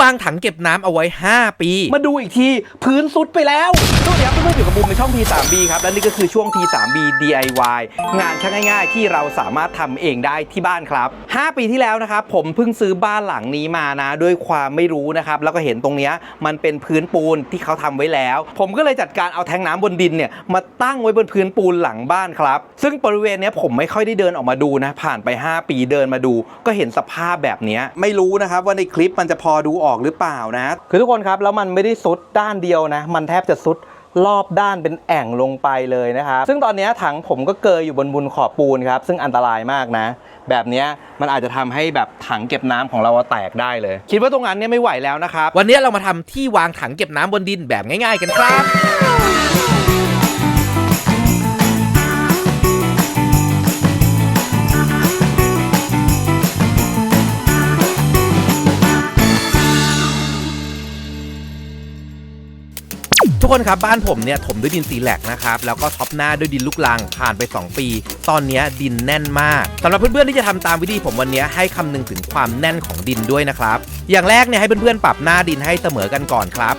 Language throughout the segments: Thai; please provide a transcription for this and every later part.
วางถังเก็บน้ำเอาไว้ 5 ปี มาดูอีกทีพื้นสุดไปแล้วสวัสดีครับเพื่อนๆอยู่กับบูมในช่อง P3B ครับ และนี่ก็คือช่วง P3B DIY งานช่างง่ายๆ ที่เราสามารถทำเองได้ที่บ้านครับ 5 ปีที่แล้วนะครับ ผมเพิ่งซื้อบ้านหลังนี้มานะ ด้วยความไม่รู้นะครับ แล้วก็เห็นตรงเนี้ยมันเป็นพื้นปูนที่เขาทำไว้แล้ว ผมก็เลยจัดการเอาแทงน้ำบนดินเนี่ยมาตั้งไว้บนพื้นปูนหลังบ้านครับ ซึ่งบริเวณเนี้ยผมไม่ค่อยได้เดินออกมาดูนะ ผ่านไป 5 ปีเดินมาดู ก็เห็นสภาพแบบเนี้ยไม่รู้นะครับว่าในคลิปมันจะพอดูออกหรือเปล่านะ คือทุกคนครับแล้วมันไม่ได้ซุดด้านเดียวนะ มันแทบจะซุดรอบด้านเป็นแอ่งลงไปเลยนะครับ ซึ่งตอนเนี้ยถังผมก็เกยอยู่บนบุนขอบปูนครับ ซึ่งอันตรายมากนะ แบบเนี้ยมันอาจจะทำให้แบบถังเก็บน้ำของเราแตกได้เลย คิดว่าตรงนั้นเนี่ยไม่ไหวแล้วนะครับ วันนี้เรามาทำที่วางถังเก็บน้ำบนดินแบบง่าย ๆ กันครับ ทุกคนครับบ้านผมเนี่ยถมด้วยดินซีแลกนะครับแล้วก็ท็อปหน้าด้วยดินลูกลังผ่านไป 2 ปี ตอนนี้ดินแน่นมากสำหรับเพื่อนๆที่จะทำตามวิธีผมวันนี้ให้คำนึงถึงความแน่นของดินด้วยนะครับอย่างแรกเนี่ยให้เพื่อนๆปรับหน้าดินให้เสมอกันก่อนครับ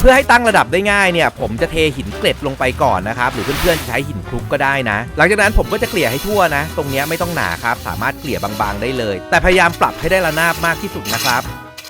เพื่อให้ตั้งระดับได้ง่ายเนี่ยผมจะเทหินเกล็ดลงไปก่อนนะครับหรือเพื่อนๆจะใช้หินคลุกก็ได้นะ หลังจากนั้นผมก็จะเกลี่ยให้ทั่วนะ ตรงนี้ไม่ต้องหนาครับสามารถเกลี่ยบางๆได้เลย แต่พยายามปรับให้ได้ระนาบมากที่สุดนะครับ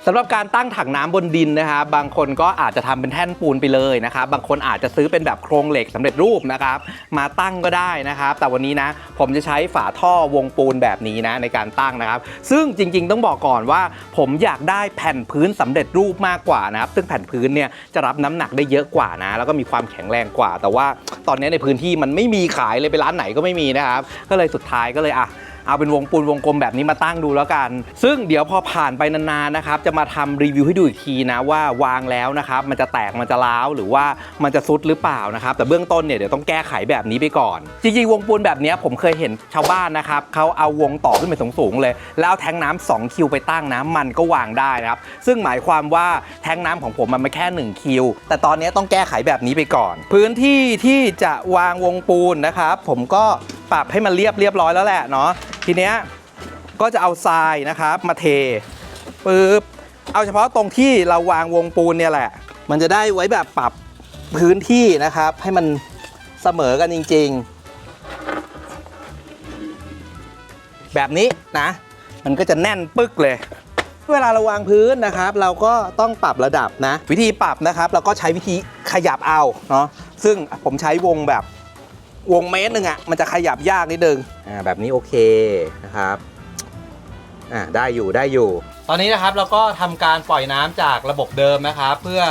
สำหรับการตั้งถังน้ำบนดินนะครับบางคนก็อาจจะทำเป็นแท่นปูนไปเลยนะครับบางคนอาจจะซื้อเป็นแบบโครงเหล็กสำเร็จรูปนะครับมาตั้งก็ได้นะครับ แต่วันนี้นะผมจะใช้ฝาท่อวงปูนแบบนี้นะในการตั้งนะครับ ซึ่งจริง ๆ ต้องบอกก่อนว่า ผมอยากได้แผ่นพื้นสำเร็จรูปมากกว่านะครับ ซึ่งแผ่นพื้นเนี่ยจะรับน้ำหนักได้เยอะกว่านะ แล้วก็มีความแข็งแรงกว่า แต่ว่าตอนนี้ในพื้นที่มันไม่มีขายเลยไปร้านไหนก็ไม่มีนะครับ ก็เลยสุดท้ายก็เลยอะ เอาเป็นวงปูนวงกลมแบบนี้มาตั้งดูแล้วกัน ซึ่งเดี๋ยวพอผ่านไปนานๆนะครับจะมาทำรีวิวให้ดูอีกทีนะว่าวางแล้วนะครับมันจะแตกมันจะร้าวหรือว่ามันจะซุดหรือเปล่านะครับแต่เบื้องต้นเนี่ยเดี๋ยวต้องแก้ไขแบบนี้ไปก่อน จริงๆวงปูนแบบนี้ผมเคยเห็นชาวบ้านนะครับเขาเอาวงต่อขึ้นไปสูงๆเลย แล้วเอาแทงน้ำ2คิวไปตั้งนะมันก็วางได้นะครับซึ่งหมายความว่าแทงน้ำของผมมันไม่แค่ 1 คิว แต่ตอนนี้ต้องแก้ไขแบบนี้ไปก่อน พื้นที่ที่จะวางวงปูนนะครับผมก็ปรับให้มันเรียบเรียบร้อยแล้วแหละเนาะ ทีเนี้ยก็จะเอาทรายนะครับมาเทปึ๊บเอาเฉพาะตรงที่เราวางวงปูนเนี่ยแหละ มันจะได้ไว้แบบปรับพื้นที่นะครับ ให้มันเสมอกันจริง ๆ แบบนี้นะ มันก็จะแน่นปึ๊กเลย เวลาเราวางพื้นนะครับ เราก็ต้องปรับระดับนะ วิธีปรับนะครับ เราก็ใช้วิธีขยับเอาเนาะซึ่งผมใช้วงแบบ วงเมตรหนึ่งอะ่ะมันจะขยับยากนิดนึงอ่าแบบนี้โอเคนะครับอ่าได้อยู่ได้อยู่ ตอนนี้นะครับเราก็ทำการปล่อยน้ำจากระบบเดิมนะครับ เพื่อ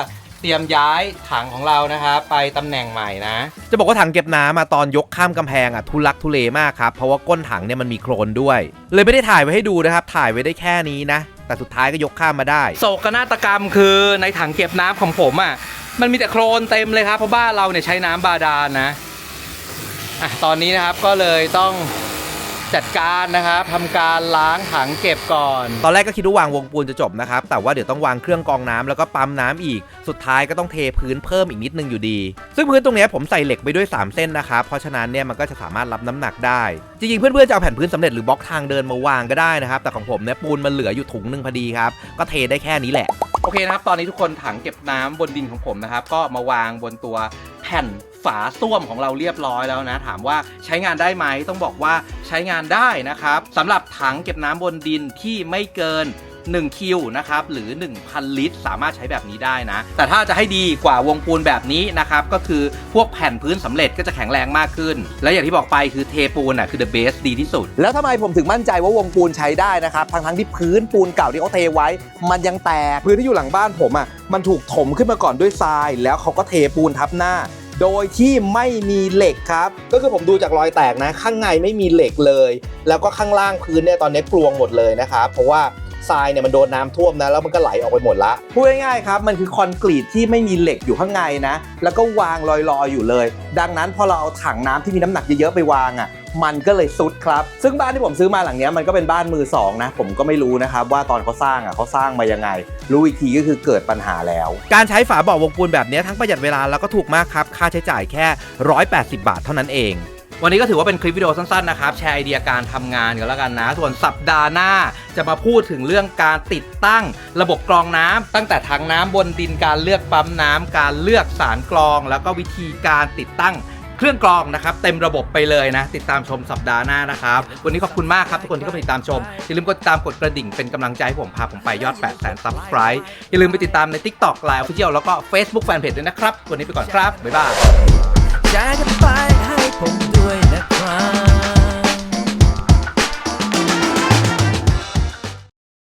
เตรียมย้ายถังของเรานะครับไปตำแหน่งใหม่นะ จะบอกว่าถังเก็บน้ำมาตอนยกข้ามกำแพงอะทุลักทุเลมากครับ เพราะว่าก้นถังเนี่ยมันมีโครนด้วย เลยไม่ได้ถ่ายไว้ให้ดูนะครับ ถ่ายไว้ได้แค่นี้นะ แต่สุดท้ายก็ยกข้ามมาได้ โศกนาฏกรรมคือในถังเก็บน้ำของผมอะมันมีแต่โครนเต็มเลยครับเพราะบ้านเราเนี่ยใช้น้ำบาดาลนะ อะตอนนี้นะครับก็เลยต้องจัดการนะครับทำการล้างถังเก็บก่อน ตอนแรกก็คิดว่าวางวงปูนจะจบนะครับ แต่ว่าเดี๋ยวต้องวางเครื่องกรองน้ำแล้วก็ปั๊มน้ำอีก สุดท้ายก็ต้องเทพื้นเพิ่มอีกนิดนึงอยู่ดี ซึ่งพื้นตรงเนี้ยผมใส่เหล็กไปด้วย 3 เส้นนะครับ เพราะฉะนั้นเนี่ยมันก็จะสามารถรับน้ำหนักได้ จริงๆ เพื่อนๆจะเอาแผ่นพื้นสำเร็จหรือบล็อกทางเดินมาวางก็ได้นะครับ แต่ของผมเนี่ยปูนมันเหลืออยู่ถุงหนึ่งพอดีครับ ก็เทได้แค่นี้แหละ โอเคนะครับ ตอนนี้ทุกคนถังเก็บน้ำบนดินของผมนะครับ ก็มาวางบนตัว แผ่นฝาส้วมของเราเรียบร้อยแล้วนะ ถามว่าใช้งานได้ไหมต้องบอกว่าใช้งานได้นะครับสำหรับถังเก็บน้ำบนดินที่ไม่เกิน 1 คิวนะครับหรือ 1,000 ลิตร สามารถใช้แบบนี้ได้นะ แต่ถ้าจะให้ดีกว่าวงปูนแบบนี้นะครับก็คือพวกแผ่นพื้นสำเร็จก็จะแข็งแรงมากขึ้น และอย่างที่บอกไปคือเทปูนอะคือ the best ดีที่สุด แล้วทำไมผมถึงมั่นใจว่าวงปูนใช้ได้นะครับทั้งทั้งที่พื้นปูนเก่าที่เขาเทไว้ มันยังแตกพื้นที่อยู่หลังบ้านผมอะมันถูกถมขึ้นมาก่อนด้วยทราย แล้วเขาก็เทปูนทับหน้าโดยที่ไม่มีเหล็กครับ ก็คือผมดูจากรอยแตกนะ ข้างในไม่มีเหล็กเลย แล้วก็ข้างล่างพื้นเนี่ยตอนนี้กลวงหมดเลยนะครับ เพราะว่า ทรายเนี่ยมันโดนน้ำท่วมนะแล้วมันก็ไหลออกไปหมดละพูดง่ายๆครับมันคือคอนกรีตที่ไม่มีเหล็กอยู่ข้างในนะ แล้วก็วางลอยๆอยู่เลย ดังนั้นพอเราเอาถังน้ำที่มีน้ำหนักเยอะๆไปวางอะมันก็เลยซุดครับ ซึ่งบ้านที่ผมซื้อมาหลังเนี้ยมันก็เป็นบ้านมือสองนะ ผมก็ไม่รู้นะครับว่าตอนเขาสร้างอะเขาสร้างมายังไง รู้อีกทีก็คือเกิดปัญหาแล้ว การใช้ฝาบ่อวงปูนแบบเนี้ยทั้งประหยัดเวลาแล้วก็ถูกมากครับ ค่าใช้จ่ายแค่ 180 บาทเท่านั้นเอง วันนี้ก็ถือว่าเป็นคลิปวิดีโอสั้นๆนะครับ แชร์ไอเดียการทำงานกันแล้วกันนะ ส่วนสัปดาห์หน้าจะมาพูดถึงเรื่องการติดตั้งระบบกรองน้ำตั้งแต่ถังน้ำบนดินการเลือกปั๊มน้ำการเลือกสารกรอง แล้วก็วิธีการติดตั้งเครื่องกรองนะครับเต็มระบบไปเลยนะ ติดตามชมสัปดาห์หน้านะครับ วันนี้ขอบคุณมากครับทุกคนที่เข้ามาติดตามชม อย่าลืมกดติดตามกดกระดิ่งเป็นกำลังใจให้ผมพาผมไปยอด 8 0 0 0 0 subscribe อย่าลืมไปติดตามใน TikTok Line Official แล้วก็ Facebook Fanpage ด้วยนะครับ วันนี้ไปก่อนครับ บ๊ายบาย อยาจะไปให้ผมด้วย